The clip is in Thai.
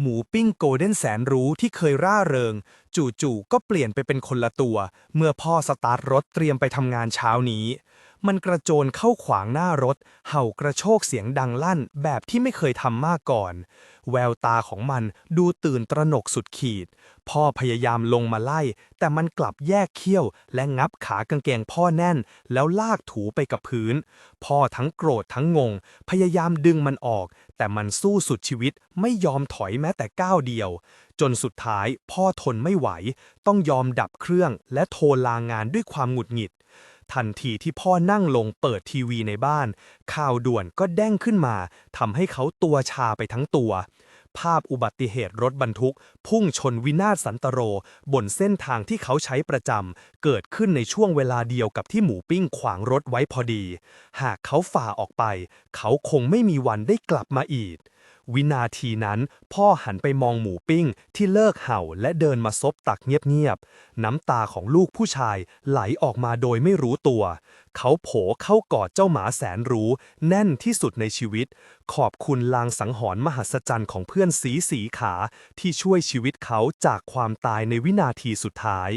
หมูปิ้งโกลเด้นแสนรู้ที่เคยร่าเริง จู่ๆก็เปลี่ยนไปเป็นคนละตัว เมื่อพ่อสตาร์ทรถเตรียมไปทำงานเช้านี้ มันกระโจนเข้าขวางหน้ารถ เห่ากระโชกเสียงดังลั่นแบบที่ไม่เคยทำมาก่อน แววตาของมันดูตื่นตระหนกสุดขีด พ่อพยายามลงมาไล่ แต่มันกลับแยกเขี้ยว และงับขากางเกงพ่อแน่น แล้วลากถูไปกับพื้น พ่อทั้งโกรธทั้งงง พยายามดึงมันออก แต่มันสู้สุดชีวิตไม่ยอมถอยแม้แต่ก้าวเดียว จนสุดท้ายพ่อทนไม่ไหว ต้องยอมดับเครื่องและโทรลางานด้วยความหงุดหงิด ทันทีที่พ่อนั่งลงเปิดทีวีในบ้าน ข่าวด่วนก็เด้งขึ้นมาทำให้เขาตัวชาไปทั้งตัว ภาพอุบัติเหตุรถบรรทุก พุ่งชนวินาศสันตโร บนเส้นทางที่เขาใช้ประจำเกิดขึ้นในช่วงเวลาเดียวกับที่หมูปิ้งขวางรถไว้พอดี หากเขาฝ่าออกไป เขาคงไม่มีวันได้กลับมาอีก วินาทีนั้น พ่อหันไปมองหมูปิ้ง ที่เลิกเห่าและเดินมาซบตักเงียบๆ น้ำตาของลูกผู้ชายไหลออกมาโดยไม่รู้ตัว เขาโผเข้ากอดเจ้าหมาแสนรู้ แน่นที่สุดในชีวิต ขอบคุณลางสังหรณ์มหัศจรรย์ของเพื่อนสีสีขาที่ช่วยชีวิตเขาจากความตายในวินาทีสุดท้าย